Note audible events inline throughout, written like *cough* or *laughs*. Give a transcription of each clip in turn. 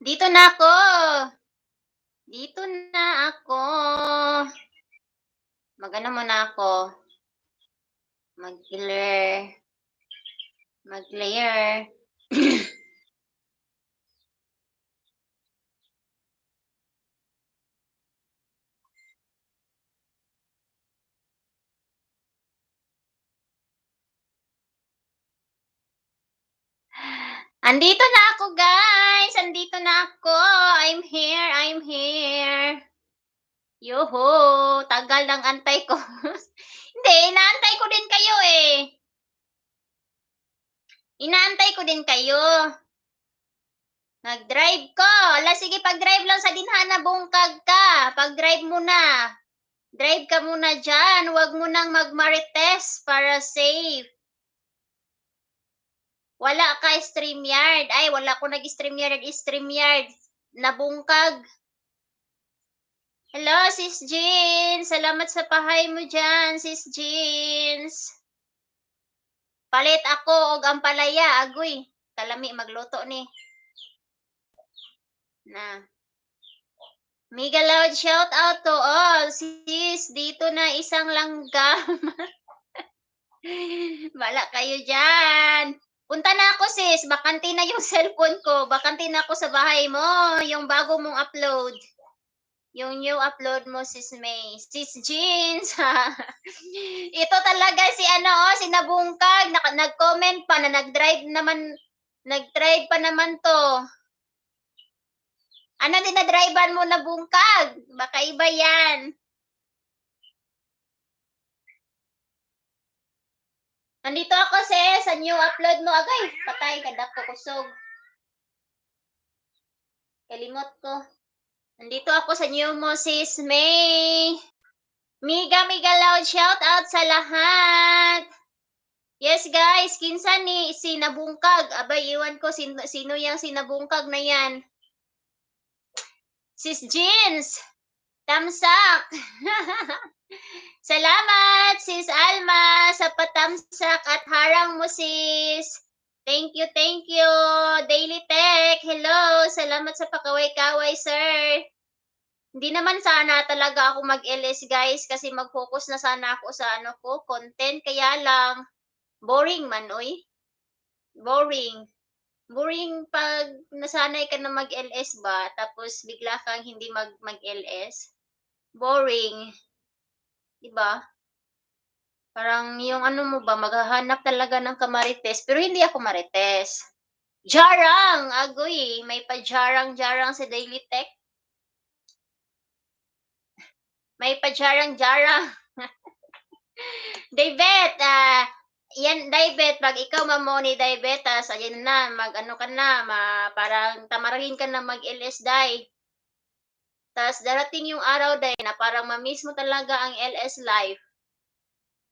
Dito na ako. Dito na ako. Mag-ano muna ako. Mag-clear. Mag-clear. Andito na ako, guys. Andito na ako. I'm here. I'm here. Yoho, tagal ng antay ko. *laughs* Hindi, inaantay ko din kayo eh. Inaantay ko din kayo. Nag-drive ko. Ala, sige, pag-drive lang sa dinhana, bungkag ka. Pag-drive muna. Drive ka muna dyan. Huwag mo nang mag-marites para safe. Wala ka StreamYard. Ay, wala ko nag-StreamYard. StreamYard. Nabungkag. Hello, Sis Jean. Salamat sa pahay mo dyan, Sis Jeans. Palit ako og ang. Agoy. Kalami magluto ni. Na. Mega loud shout out to all. Sis, dito na isang langgam. *laughs* Wala kayo dyan. Punta na ako sis, bakante na yung *laughs* cellphone ko. Bakante na ako sa bahay mo. Yung bago mong upload. Yung new upload mo, sis May. Sis Jeans. *laughs* Ito talaga si ano, oh, si Nabungkag. Nag-comment pa na nag-drive naman. Nag-drive pa naman to. Ano din na drivean mo na bungkag? Baka iba yan. Nandito ako sis, sa new upload mo. Agay, patay ka ko kusog. Kalimot ko. Nandito ako sa new mo sis May. Miga, miga loud shout out sa lahat. Yes guys, kinsa ni sinabungkag. Abay, iwan ko sino, sino yung sinabungkag na yan. Sis Jeans, tamsak. *laughs* Salamat, sis Alma, sa patamsak at harang mo, sis. Thank you, thank you. Daily Tech, hello. Salamat sa pakaway-kaway, sir. Hindi naman sana talaga ako mag-LS, guys, kasi mag-focus na sana ako sa ano ko, content. Kaya lang, boring man, oy. Boring. Boring pag nasanay ka na mag-LS ba, tapos bigla kang hindi mag mag-LS. Boring. 'Di ba? Parang yung ano mo ba, maghahanap talaga ng kamarites, pero hindi ako marites. Jarang! Agoy, may pa-jarang-jarang sa Daily Tech. May pa-jarang-jarang. *laughs* David, ah, yan, David, pag ikaw mamo ni diabetes, ayan na, mag ano ka na, ma, parang tamarahin ka na mag-LS die. Tapos darating yung araw day na parang mamiss mo talaga ang LS life.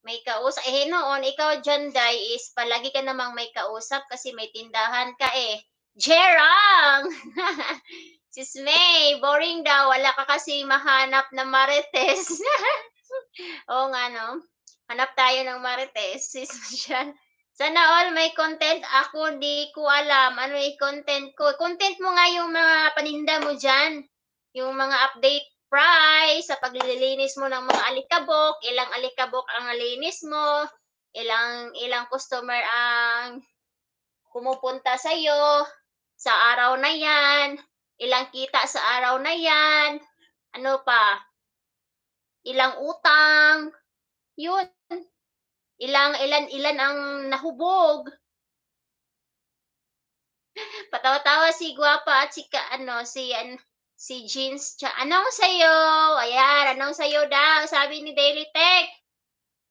May kausap. Eh noon, ikaw dyan day is palagi ka namang may kausap kasi may tindahan ka eh. Jerang! *laughs* Sis May, boring daw. Wala ka kasi mahanap na marites. *laughs* Oo nga no. Hanap tayo ng marites. *laughs* Sis siya. Sana all may content. Ako di ko alam ano yung content ko. Content mo nga yung mga paninda mo dyan yung mga update price sa paglilinis mo ng mga alikabok, ilang alikabok ang nalinis mo, ilang ilang customer ang pumupunta sa iyo sa araw na 'yan, ilang kita sa araw na 'yan, ano pa? Ilang utang, 'yun. Ilang ilan ilan ang nahubog. *laughs* Patawa-tawa si Guwapa at si ka, ano si an, Si Jeans, tsa, anong sayo? Ayan, anong sayo daw? Sabi ni Daily Tech.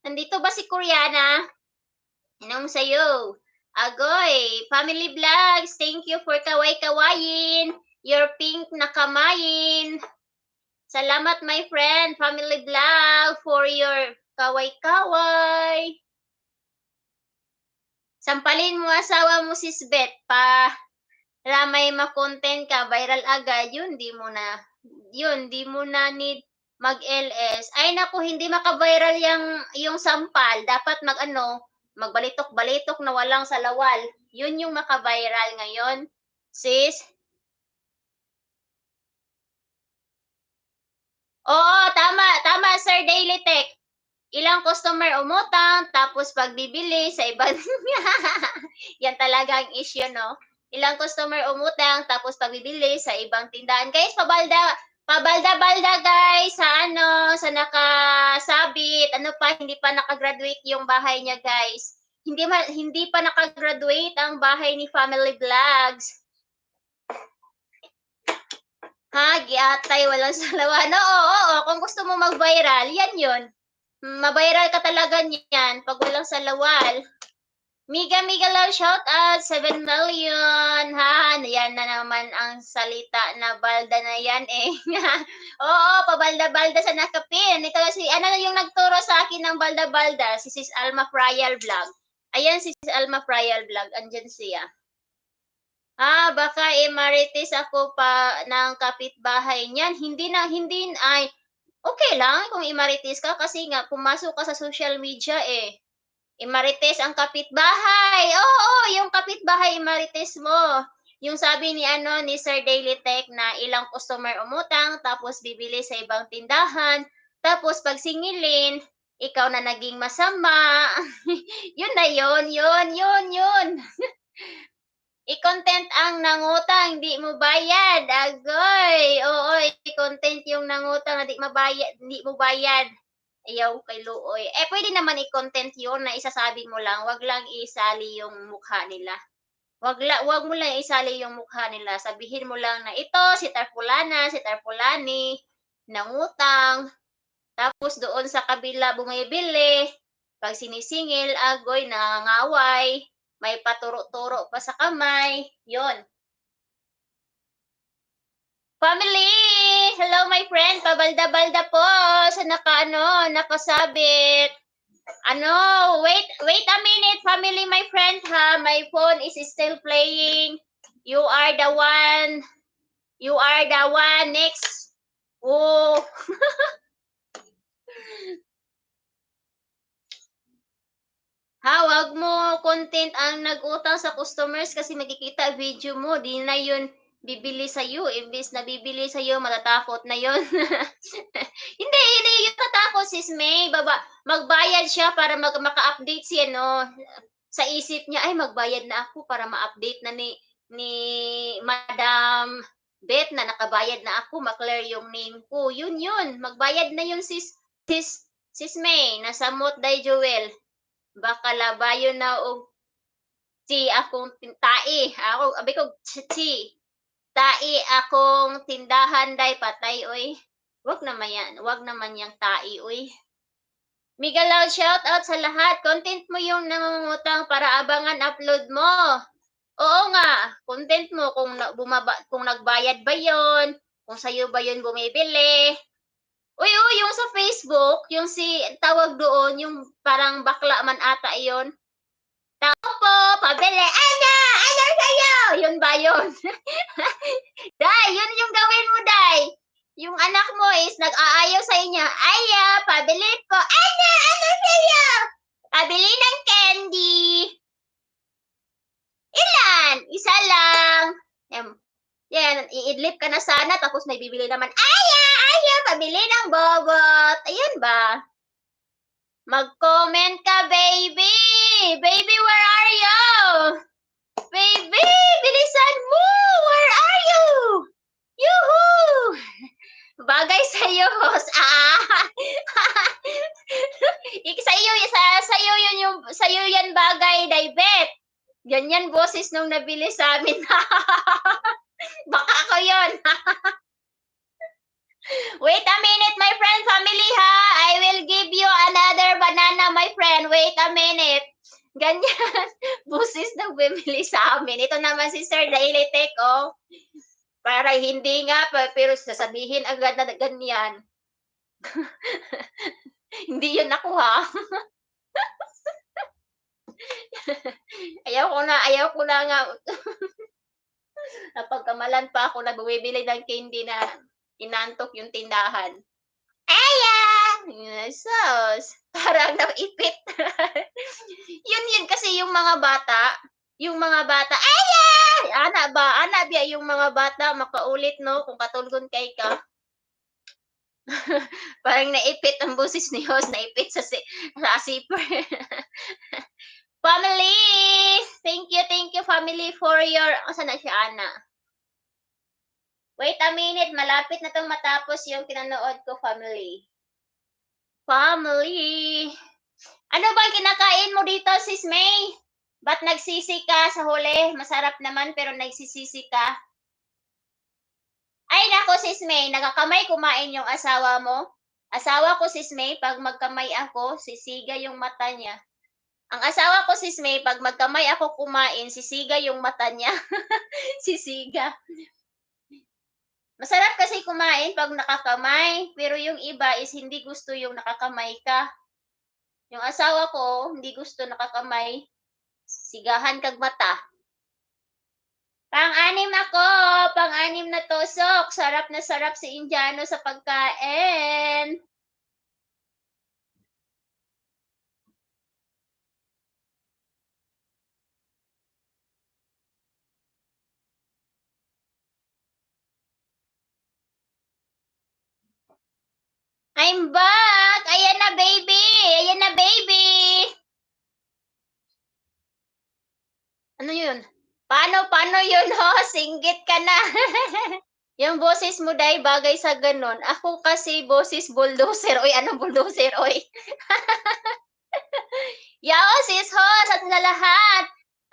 Nandito ba si Koreana? Anong sayo? Agoy, Family Vlogs, thank you for kaway-kawayin. Your pink na kamayin. Salamat my friend, Family Vlog, for your kaway-kaway. Sampalin mo asawa mo sis Beth pa ramay makontent ka, viral agad, yun, di mo na, yun, di mo na need mag-LS. Ay naku, hindi maka-viral yung, yung sampal. Dapat mag-ano, magbalitok-balitok na walang salawal. Yun yung maka-viral ngayon, sis. Oo, tama, tama, Sir Daily Tech. Ilang customer umutang, tapos pagbibili sa ibang... *laughs* Yan talaga ang issue, no? Ilang customer umutang, tapos pagbibili sa ibang tindahan. Guys, pabalda, pabalda-balda guys, sa ano, sa nakasabit, ano pa, hindi pa nakagraduate yung bahay niya guys. Hindi, ma, hindi pa nakagraduate ang bahay ni Family Vlogs. Ha, giatay, walang *laughs* salawa. No, oo, oo, kung gusto mo mag-viral, yan yun. Mabiral ka talaga niyan pag walang salawal. Miga Miga Love shout out 7 million ha. Yan na naman ang salita na balda na yan eh. *laughs* Oo, pabalda-balda sa nakapin. Ito si ano yung nagturo sa akin ng balda-balda, si Sis Alma Frial Vlog. Ayan si Sis Alma Frial Vlog, andyan siya. Ah, baka i-marites ako pa ng kapitbahay niyan. Hindi na, hindi, ay, okay lang kung imarites ka kasi nga pumasok ka sa social media eh. Imarites ang kapitbahay. Oo, oo, yung kapitbahay imarites mo. Yung sabi ni ano ni Sir Daily Tech na ilang customer umutang tapos bibili sa ibang tindahan. Tapos pag singilin, ikaw na naging masama. *laughs* yun na yun, yun, yun, yun. *laughs* I-content ang nangutang, di mo bayad. Agoy. Oo, i-content yung nangutang na di mabayad, di mo bayad. Ayaw kay Luoy. Eh, pwede naman i-content yun na isasabi mo lang. Wag lang isali yung mukha nila. Wag, la, wag mo lang isali yung mukha nila. Sabihin mo lang na ito, si Tarpulana, si Tarpulani, nangutang. Tapos doon sa kabila bumibili. Pag sinisingil, agoy, nangangaway may paturo-turo pa sa kamay. Yon. Family! Hello, my friend. Pabalda-balda po sa naka, ano, nakasabit. Ano, wait, wait a minute, family, my friend, ha? My phone is still playing. You are the one. You are the one next. Oh. *laughs* Ha, wag mo content ang nag-utang sa customers kasi makikita video mo, di na yun bibili sa iyo. Imbis na bibili sa iyo, matatakot na yun. *laughs* hindi, hindi yun tatakot sis May. Baba, magbayad siya para mag maka-update siya, no? Sa isip niya, ay magbayad na ako para ma-update na ni ni Madam Bet na nakabayad na ako, maklear yung name ko. Yun yun, magbayad na yun sis sis sis May, nasa Motday Joel baka labayon na og si akong tae ako abi ko si tae akong tindahan day patay oy wag naman yan wag naman yang tae oy Miguel Loud shout out sa lahat content mo yung namumutang para abangan upload mo oo nga content mo kung bumaba kung nagbayad ba yon kung sa'yo ba yun bumibili Uy, uy, yung sa Facebook, yung si tawag doon, yung parang bakla man ata yon. Tao po, pabili. Ano? Ano sa'yo? Yun ba yun? *laughs* Day, yun yung gawin mo, Day. Yung anak mo is nag-aayaw sa inyo. Aya, pabili po. Ano? Ano sa'yo? Pabili ng candy. Ilan? Isa lang. Yan, iidlip ka na sana tapos may bibili naman. Aya, aya, pabili ng bobot. Ayun ba? Mag-comment ka, baby. Baby, where are you? Baby, bilisan mo. Where are you? Yuhu! Bagay *laughs* sa iyo, host. Ah. sa iyo, sa, sa iyo yun yung sa iyo yan bagay, Daibet. Ganyan boses nung nabili sa amin. *laughs* Baka ako yun. *laughs* Wait a minute, my friend, family ha. I will give you another banana, my friend. Wait a minute. Ganyan. *laughs* Busis na bumili sa amin. Ito naman si Sir Daily Tech, oh. Para hindi nga, pero sasabihin agad na ganyan. *laughs* hindi yun ako, ha. *laughs* ayaw ko na, ayaw ko na nga. Napagkamalan pa ako na bumibili ng candy na inantok yung tindahan. Aya! Sos! *laughs* Parang naipit. yun yun kasi yung mga bata, yung mga bata, aya! Ana ba? Ana biya yung mga bata makaulit no kung katulgon kay ka. *laughs* Parang naipit ang boses ni host, naipit sa si sa zipper. *laughs* Family! Thank you, thank you family for your asan na si Ana? Wait a minute, malapit na 'tong matapos yung pinanood ko, family. Family! Ano bang kinakain mo dito, Sis May? Ba't nagsisi ka sa huli? Masarap naman pero nagsisisi ka. Ay nako, Sis May, nagakamay kumain yung asawa mo. Asawa ko, Sis May, pag magkamay ako, sisiga yung mata niya. Ang asawa ko, Sis May, pag magkamay ako kumain, sisiga yung mata niya. *laughs* sisiga. Masarap kasi kumain pag nakakamay, pero yung iba is hindi gusto yung nakakamay ka. Yung asawa ko, hindi gusto nakakamay, sigahan kag mata. Pang-anim ako, pang-anim na tusok. Sarap na sarap si Indiano sa pagkain. I'm back! Ayan na, baby! Ayan na, baby! Ano yun? Paano, paano yun, ho? *laughs* Singgit ka na. *laughs* yung boses mo, day, bagay sa ganon. Ako kasi, boses bulldozer. Oy, anong bulldozer, oy? *laughs* Yao, sis, ho, sa na lahat.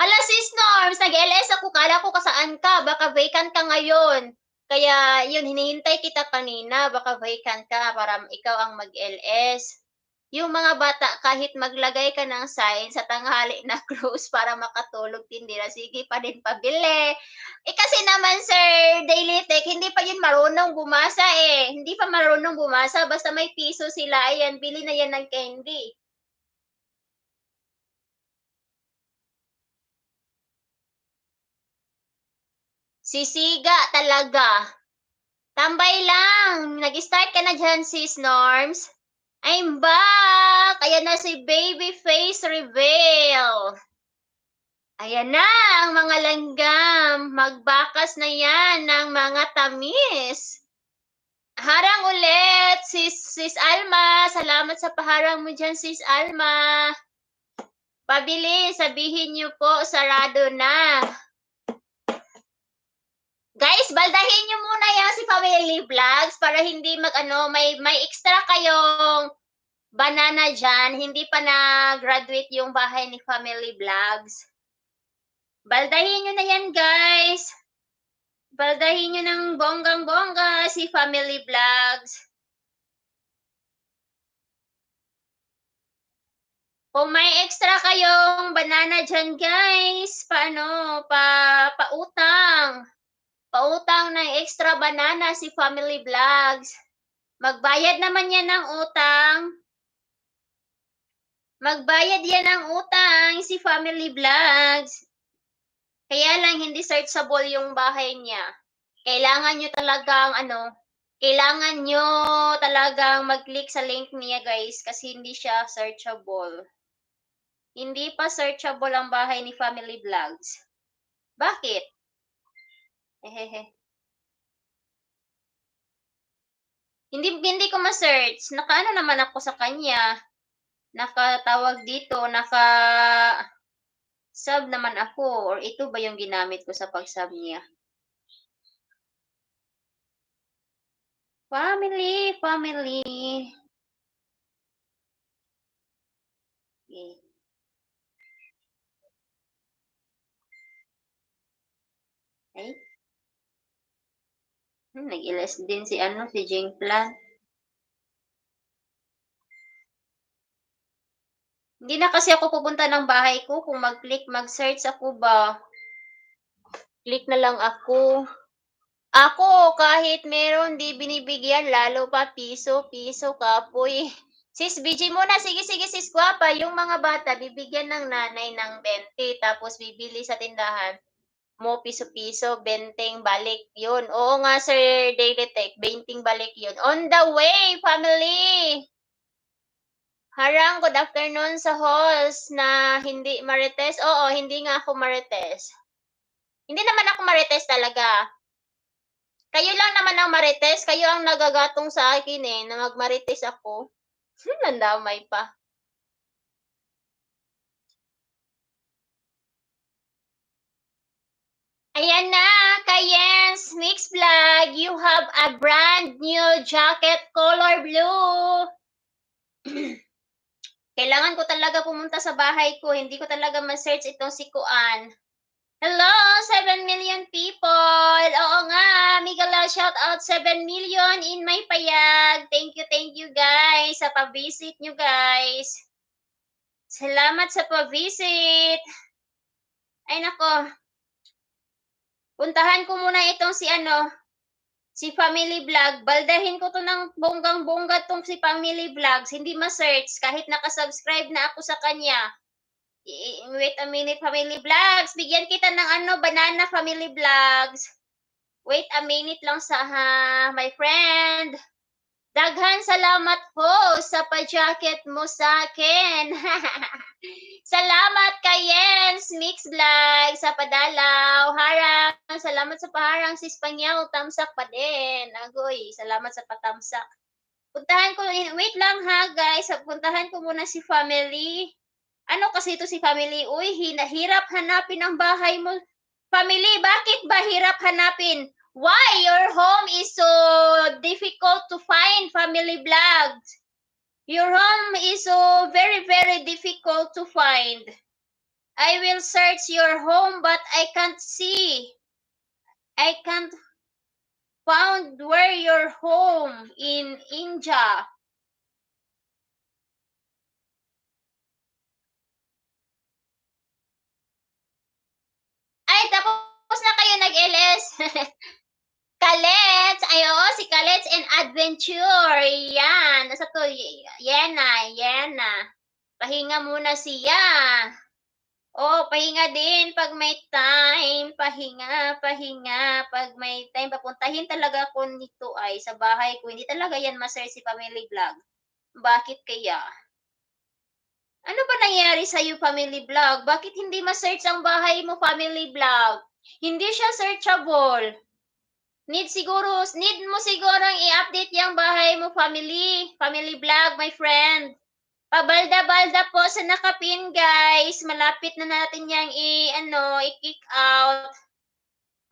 Ala, sis Norms, nag-LS ako. Kala ko kasaan ka. Baka vacant ka ngayon. Kaya, yun, hinihintay kita kanina. Baka vacant ka para ikaw ang mag-LS. Yung mga bata, kahit maglagay ka ng sign sa tanghali na *laughs* close para makatulog tindira, sige pa din pabili. Eh kasi naman, sir, Daily Tech, hindi pa yun marunong bumasa eh. Hindi pa marunong bumasa, basta may piso sila, ayan, bili na yan ng candy. Sisiga talaga. Tambay lang. Nag-start ka na dyan, sis Norms. I'm back! Ayan na si Baby Face Reveal. Ayan na ang mga langgam. Magbakas na yan ng mga tamis. Harang ulit, sis, sis Alma. Salamat sa paharang mo dyan, sis Alma. Pabili, sabihin niyo po, sarado na. Baldahin nyo muna yan si Family Vlogs para hindi mag ano, may may extra kayong banana dyan. Hindi pa na-graduate yung bahay ni Family Vlogs. Baldahin nyo na yan, guys. Baldahin nyo ng bonggang-bongga si Family Vlogs. Kung may extra kayong banana dyan, guys, paano, pa, pautang. Pautang ng extra banana si Family Vlogs. Magbayad naman yan ng utang. Magbayad yan ng utang si Family Vlogs. Kaya lang hindi searchable yung bahay niya. Kailangan nyo talagang ano, kailangan nyo talagang mag-click sa link niya guys kasi hindi siya searchable. Hindi pa searchable ang bahay ni Family Vlogs. Bakit? Ehehe. Hindi hindi ko ma-search. Nakaano naman ako sa kanya. Nakatawag dito, naka sub naman ako or ito ba yung ginamit ko sa pag-sub niya? Family, family. Okay. Ay. Hmm, nag-ilas din si ano, si Jingplan. Hindi na kasi ako pupunta ng bahay ko. Kung mag-click, mag-search ako ba, click na lang ako. Ako, kahit meron, di binibigyan, lalo pa piso, piso, kapoy. *laughs* Sis, BG muna. Sige, sige, sis, guwapa. Yung mga bata, bibigyan ng nanay ng 20, tapos bibili sa tindahan mo piso-piso, benteng balik yun. Oo nga, Sir Daily Tech, benteng balik yun. On the way, family! Harang, good afternoon sa host na hindi marites. Oo, hindi nga ako marites. Hindi naman ako marites talaga. Kayo lang naman ang marites, kayo ang nagagatong sa akin eh, na magmarites ako. *laughs* Nandamay pa. Ayan na, Kayens Mix Vlog, you have a brand new jacket color blue. *clears throat* Kailangan ko talaga pumunta sa bahay ko, hindi ko talaga ma-search itong si Kuan. Hello, 7 million people! Oo nga, Migala, shout out 7 million in my payag. Thank you, thank you guys sa pa-visit nyo guys. Salamat sa pa-visit. Ay nako, puntahan ko muna itong si ano, si Family Vlog. Baldahin ko to ng bonggang-bongga tong si Family Vlogs. Hindi ma-search kahit nakasubscribe na ako sa kanya. Wait a minute, Family Vlogs. Bigyan kita ng ano, Banana Family Vlogs. Wait a minute lang sa ha, my friend. Daghan salamat po sa pa-jacket mo sa akin. *laughs* salamat kay Jens Mix Vlog sa padalaw. Harang, salamat sa paharang si Spanyol. Tamsak pa din. Agoy, salamat sa patamsak. Puntahan ko, wait lang ha guys. Puntahan ko muna si family. Ano kasi ito si family? Uy, hinahirap hanapin ang bahay mo. Family, bakit ba hirap hanapin? Why your home is so difficult to find family vlogs? Your home is so very, very difficult to find. I will search your home, but I can't see. I can't found where your home in India. Ay, tapos na kayo nag-LS. *laughs* Kalets! Ay, oo, si Kalets and Adventure. Yan. Nasa to? Yena, Yena. Pahinga muna siya. Oh, pahinga din pag may time. Pahinga, pahinga. Pag may time, papuntahin talaga ko nito ay sa bahay ko. Hindi talaga yan maser si Family Vlog. Bakit kaya? Ano ba nangyari sa iyo, Family Vlog? Bakit hindi ma-search ang bahay mo, Family Vlog? Hindi siya searchable. Need siguro, need mo sigurong i-update yung bahay mo, family. Family vlog, my friend. Pabalda-balda po sa nakapin, guys. Malapit na natin yang i, ano, i-kick out.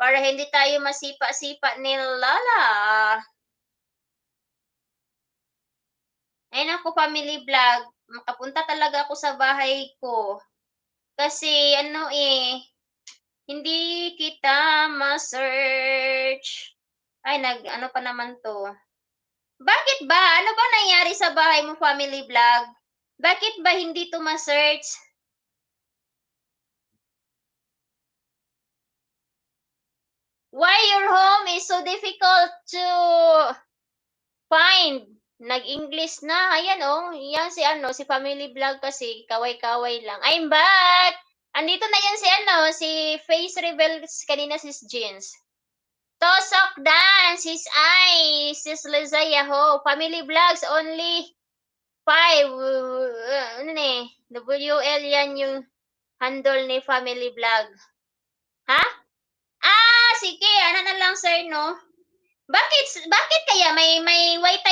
Para hindi tayo masipa-sipa ni Lala. Ayun ako, family vlog. Makapunta talaga ako sa bahay ko. Kasi, ano eh, hindi kita ma-search. Ay, nag, ano pa naman to. Bakit ba? Ano ba nangyari sa bahay mo, family vlog? Bakit ba hindi to ma-search? Why your home is so difficult to find? Nag-English na. Ayan oh. Yan si ano, si family vlog kasi kaway-kaway lang. I'm back! Andito na yan si ano, si face reveal kanina sis Jeans. Tosok Dan, sis I, sis Lizaya ho. Family vlogs only five. Uh, ano ni? WL yan yung handle ni family vlog. Ha? Ah, sige. Ano na lang sir, no? Bakit, bakit kaya may, may YT,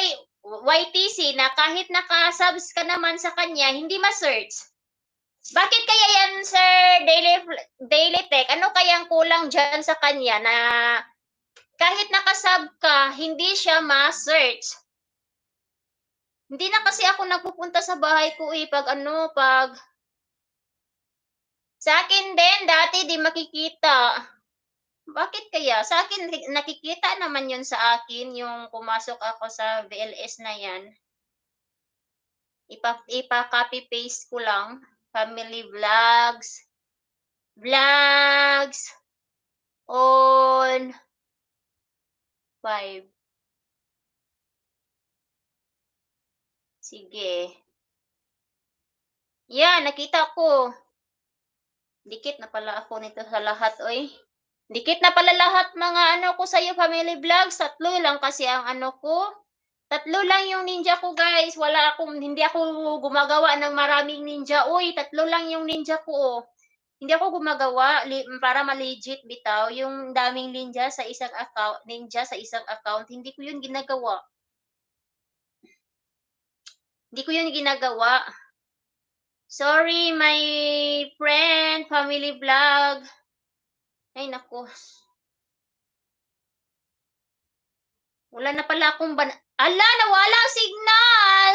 YTC na kahit naka-subs ka naman sa kanya, hindi ma-search? Bakit kaya yan, Sir Daily, Daily Tech? Ano kayang kulang dyan sa kanya na kahit nakasub ka, hindi siya ma-search? Hindi na kasi ako nagpupunta sa bahay ko eh, pag ano, pag... Sa akin din, dati di makikita. Bakit kaya? Sa akin, nakikita naman yun sa akin, yung pumasok ako sa VLS na yan. Ipa, ipa-copy paste ko lang family vlogs, vlogs on 5. Sige. Yan, nakita ko. Dikit na pala ako nito sa lahat, oy. Dikit na pala lahat mga ano ko sa iyo family vlogs. Tatlo lang kasi ang ano ko. Tatlo lang yung ninja ko, guys. Wala akong, hindi ako gumagawa ng maraming ninja. Uy, tatlo lang yung ninja ko, oh. Hindi ako gumagawa li para ma-legit bitaw yung daming ninja sa isang account ninja sa isang account, hindi ko yun ginagawa. Hindi ko yun ginagawa. Sorry my friend, family vlog. Ay naku. Wala na pala akong ban ala, nawala ang signal!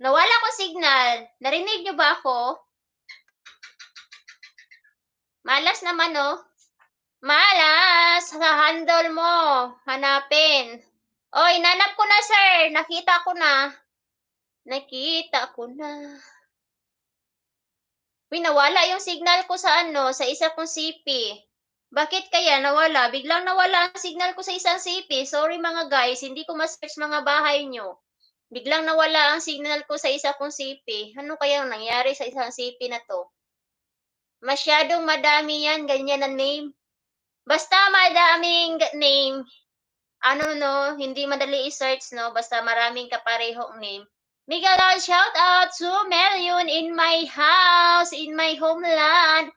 Nawala akong signal. Narinig niyo ba ako? Malas naman, oh. Malas! Sa handle mo. Hanapin. Oy, nanap ko na, sir. Nakita ko na. Nakita ko na. Uy, nawala yung signal ko sa ano, sa isa kong CP. Bakit kaya nawala? Biglang nawala ang signal ko sa isang CP. Sorry mga guys, hindi ko ma-search mga bahay nyo. Biglang nawala ang signal ko sa isa kong CP. Ano kaya ang nangyari sa isang CP na to? Masyadong madami yan, ganyan na name. Basta madaming name, ano no, hindi madali i-search no, basta maraming kaparehong name. Miguel, shout out to Melion in my house, in my homeland.